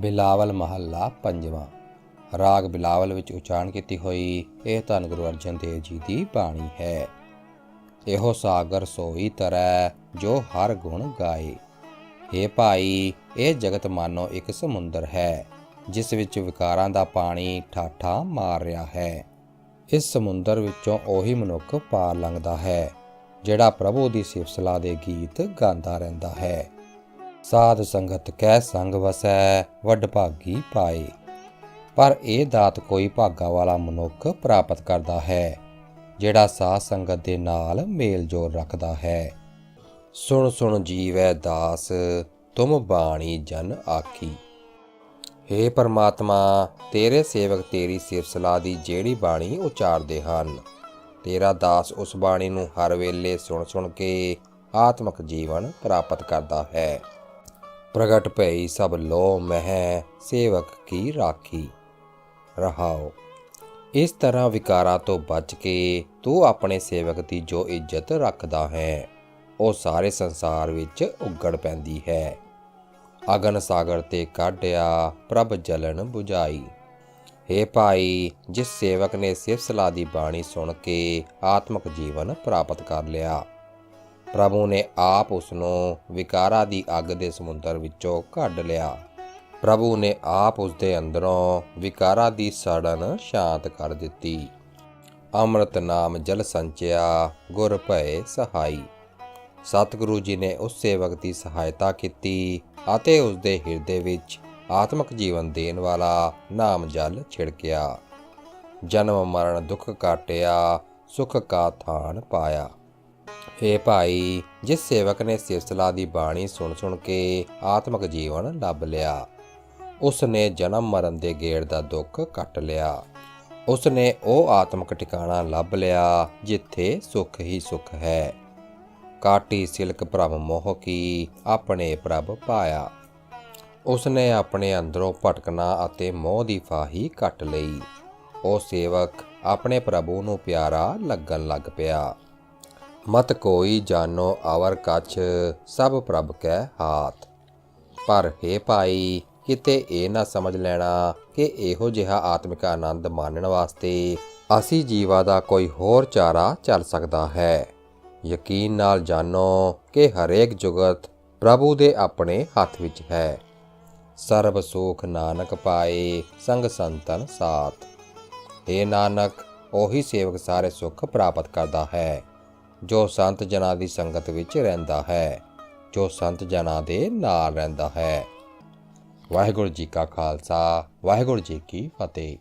ਬਿਲਾਵਲ ਮਹੱਲਾ ਪੰਜਵਾਂ। ਰਾਗ ਬਿਲਾਵਲ ਵਿੱਚ ਉਚਾਰਨ ਕੀਤੀ ਹੋਈ ਇਹ ਧੰਨ ਗੁਰੂ ਅਰਜਨ ਦੇਵ ਜੀ ਦੀ ਬਾਣੀ ਹੈ। ਇਹੋ ਸਾਗਰ ਸੋਈ ਤਰੈ ਜੋ ਹਰ ਗੁਣ ਗਾਏ। ਏ ਭਾਈ, ਇਹ ਜਗਤ ਮਾਨੋ ਇੱਕ ਸਮੁੰਦਰ ਹੈ, ਜਿਸ ਵਿੱਚ ਵਿਕਾਰਾਂ ਦਾ ਪਾਣੀ ਠਾਠਾ ਮਾਰ ਰਿਹਾ ਹੈ। ਇਸ ਸਮੁੰਦਰ ਵਿੱਚੋਂ ਉਹੀ ਮਨੁੱਖ ਪਾਰ ਲੰਘਦਾ ਹੈ, ਜਿਹੜਾ ਪ੍ਰਭੂ ਦੀ ਸਿਫਤ ਸਲਾਹ ਦੇ ਗੀਤ ਗਾਉਂਦਾ ਰਹਿੰਦਾ ਹੈ। ਸਾਧ ਸੰਗਤ ਕਹਿ ਸੰਗ ਵਸੈ, ਵੱਡ ਭਾਗੀ ਪਾਏ। ਪਰ ਇਹ ਦਾਤ ਕੋਈ ਭਾਗਾ ਵਾਲਾ ਮਨੁੱਖ ਪ੍ਰਾਪਤ ਕਰਦਾ ਹੈ, ਜਿਹੜਾ ਸਾਧ ਸੰਗਤ ਦੇ ਨਾਲ ਮੇਲ ਜੋਲ ਰੱਖਦਾ ਹੈ। ਸੁਣ ਸੁਣ ਜੀਵੈ ਦਾਸ, ਤੁਮ ਬਾਣੀ ਜਨ ਆਖੀ। ਹੇ ਪਰਮਾਤਮਾ, ਤੇਰੇ ਸੇਵਕ ਤੇਰੀ ਸਿਫਤ ਦੀ ਜਿਹੜੀ ਬਾਣੀ ਉਚਾਰਦੇ ਹਨ, ਤੇਰਾ ਦਾਸ ਉਸ ਬਾਣੀ ਨੂੰ ਹਰ ਵੇਲੇ ਸੁਣ ਸੁਣ ਕੇ ਆਤਮਿਕ ਜੀਵਨ ਪ੍ਰਾਪਤ ਕਰਦਾ ਹੈ। ਪ੍ਰਗਟ ਭਈ ਸਭ ਲੋ ਮਹਿ ਸੇਵਕ ਕੀ ਰਾਖੀ। ਰਹਾਓ, ਇਸ ਤਰ੍ਹਾਂ ਵਿਕਾਰਾਂ ਤੋਂ ਬਚ ਕੇ ਤੂੰ ਆਪਣੇ ਸੇਵਕ ਦੀ ਜੋ ਇੱਜ਼ਤ ਰੱਖਦਾ ਹੈ, ਉਹ ਸਾਰੇ ਸੰਸਾਰ ਵਿੱਚ ਉੱਗੜ ਪੈਂਦੀ ਹੈ। ਅਗਨ ਸਾਗਰ ਤੇ ਕਾਢਿਆ ਪ੍ਰਭ ਜਲਨ 부ਝਾਈ ਹੇ ਭਾਈ, ਜਿਸ ਸੇਵਕ ਨੇ ਸਿਫਤ ਸਲਾਹ ਦੀ ਬਾਣੀ ਸੁਣ ਕੇ ਆਤਮਿਕ ਜੀਵਨ ਪ੍ਰਾਪਤ ਕਰ ਲਿਆ ਪ੍ਰਭੂ ਨੇ ਆਪ ਉਸ ਨੂੰ ਵਿਕਾਰਾਂ ਦੀ ਅੱਗ ਦੇ ਸਮੁੰਦਰ ਵਿੱਚੋਂ ਕੱਢ ਲਿਆ। ਪ੍ਰਭੂ ਨੇ ਆਪ ਉਸ ਦੇ ਅੰਦਰੋਂ ਵਿਕਾਰਾਂ ਦੀ ਸੜਨ ਸ਼ਾਂਤ ਕਰ ਦਿੱਤੀ। ਅੰਮ੍ਰਿਤ ਨਾਮ ਜਲ ਸੰਚਿਆ, ਗੁਰ ਭਏ ਸਹਾਈ। ਸਤਿਗੁਰੂ ਜੀ ਨੇ ਉਸ ਸੇਵਕ ਦੀ ਸਹਾਇਤਾ ਕੀਤੀ ਅਤੇ ਉਸ ਦੇ ਹਿਰਦੇ ਵਿੱਚ ਆਤਮਿਕ ਜੀਵਨ ਦੇਣ ਵਾਲਾ ਨਾਮ ਜਲ ਛਿੜਕਿਆ। ਜਨਮ ਮਰਨ ਦੁੱਖ ਕਾਟਿਆ, ਸੁਖ ਕਾ ਥਾਨ ਪਾਇਆ। ਏ ਭਾਈ, ਜਿਸ ਸੇਵਕ ਨੇ ਸਿਰਸਲਾ ਦੀ ਬਾਣੀ ਸੁਣ ਸੁਣ ਕੇ ਆਤਮਿਕ ਜੀਵਨ ਲੱਭ ਲਿਆ ਉਸ ਨੇ ਜਨਮ ਮਰਨ ਦੇ ਗੇੜ ਦਾ ਦੁੱਖ ਕੱਟ ਲਿਆ। ਉਸ ਨੇ ਉਹ ਆਤਮਿਕ ਟਿਕਾਣਾ ਲੱਭ ਲਿਆ ਜਿੱਥੇ ਸੁਖ ਹੀ ਸੁਖ ਹੈ। ਕਾਟੀ ਸਿਲਕ ਪ੍ਰਭ ਮੋਹ ਕੀ ਆਪਣੇ ਪ੍ਰਭ ਪਾਇਆ। ਉਸ ਨੇ ਆਪਣੇ ਅੰਦਰੋਂ ਭਟਕਣਾ ਅਤੇ ਮੋਹ ਦੀ ਫਾਹੀ ਕੱਟ ਲਈ। ਉਹ ਸੇਵਕ ਆਪਣੇ ਪ੍ਰਭੂ ਨੂੰ ਪਿਆਰਾ ਲੱਗਣ ਲੱਗ ਪਿਆ। ਮਤ ਕੋਈ ਜਾਨੋ ਅਵਰ ਕਛ, ਸਭ ਪ੍ਰਭ ਕੈ ਹਾਥ। ਪਰ ਹੈ ਭਾਈ, ਕਿਤੇ ਇਹ ਨਾ ਸਮਝ ਲੈਣਾ ਕਿ ਇਹੋ ਜਿਹਾ ਆਤਮਿਕ ਆਨੰਦ ਮਾਣਨ ਵਾਸਤੇ ਅਸੀਂ ਜੀਵਾ ਦਾ ਕੋਈ ਹੋਰ ਚਾਰਾ ਚੱਲ ਸਕਦਾ ਹੈ। ਯਕੀਨ ਨਾਲ ਜਾਣੋ ਕਿ ਹਰੇਕ ਜੁਗਤ ਪ੍ਰਭੂ ਦੇ ਆਪਣੇ ਹੱਥ ਵਿੱਚ ਹੈ। ਸਰਬ ਸੁਖ ਨਾਨਕ ਪਾਏ ਸੰਗ ਸੰਤਨ ਸਾਥ। ਏ ਨਾਨਕ, ਉਹੀ ਸੇਵਕ ਸਾਰੇ ਸੁੱਖ ਪ੍ਰਾਪਤ ਕਰਦਾ ਹੈ। ਜੋ ਸੰਤ ਜਨਾਂ ਦੀ ਸੰਗਤ ਵਿੱਚ ਰਹਿੰਦਾ ਹੈ, ਜੋ ਸੰਤ ਜਨਾਂ ਦੇ ਨਾਲ ਰਹਿੰਦਾ ਹੈ। ਵਾਹਿਗੁਰੂ ਜੀ ਕਾ ਖਾਲਸਾ, ਵਾਹਿਗੁਰੂ ਜੀ ਕੀ ਫਤਿਹ।